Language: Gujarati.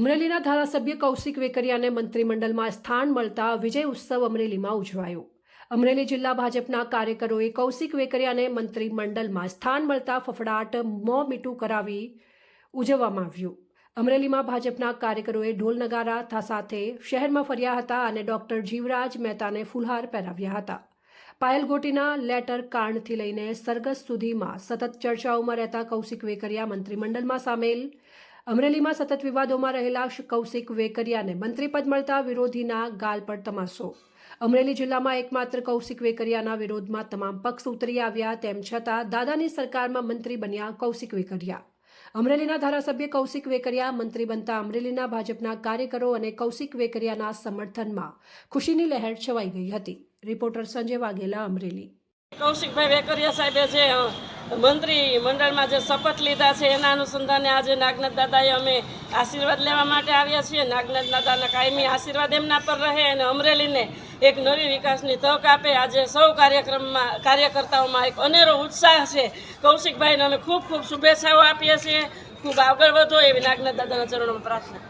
અમરેલીના ધારાસભ્ય કૌશિક વેકરિયાને મંત્રીમંડળમાં સ્થાન મળતા વિજય ઉત્સવ અમરેલીમાં ઉજવાયો. અમરેલી જિલ્લા ભાજપના કાર્યકરોએ કૌશિક વેકરિયાને મંત્રીમંડળમાં સ્થાન મળતા ફફડાટ મોં મીઠું કરાવી ઉજવવામાં આવ્યું. અમરેલીમાં ભાજપના કાર્યકરોએ ઢોલ નગારા સાથે શહેરમાં ફર્યા હતા અને ડોક્ટર જીવરાજ મહેતાને ફુલહાર પહેરાવ્યા હતા. પાયલ ગોટીના લેટર કાંડથી લઈને સરગસ સુધીમાં સતત ચર્ચાઓમાં રહેતા કૌશિક વેકરિયા મંત્રીમંડળમાં સામેલ અમરેલીમાં સતત વિવાદોમાં રહેલા કૌશિક વેકરિયાને મંત્રીપદ મળતા વિરોધીના ગાલ પર તમાશો. અમરેલી જિલ્લામાં એકમાત્ર કૌશિક વેકરિયાના વિરોધમાં તમામ પક્ષ ઉતરી આવ્યા તેમ છતાં દાદાની સરકારમાં મંત્રી બન્યા કૌશિક વેકરિયા. અમરેલીના ધારાસભ્ય કૌશિક વેકરિયા મંત્રી બનતા અમરેલીના ભાજપના કાર્યકરો અને કૌશિક વેકરિયાના સમર્થનમાં ખુશીની લહેર છવાઈ ગઈ હતી. રિપોર્ટર સંજય વાઘેલા અમરેલી. કૌશિકભાઈ વેકરિયા સાહેબે જે મંત્રી મંડળમાં જે શપથ લીધા છે, એના અનુસંધાને આજે નાગનાથ દાદાએ અમે આશીર્વાદ લેવા માટે આવ્યા છીએ. નાગનાથ દાદાના કાયમી આશીર્વાદ એમના પર રહે અને અમરેલીને એક નવી વિકાસની તક આપે. આજે સૌ કાર્યક્રમમાં, કાર્યકર્તાઓમાં એક અનેરો ઉત્સાહ છે. કૌશિકભાઈને અમે ખૂબ ખૂબ શુભેચ્છાઓ આપીએ છીએ. ખૂબ આગળ વધો એવી નાગનાથ દાદાના ચરણોમાં પ્રાર્થના.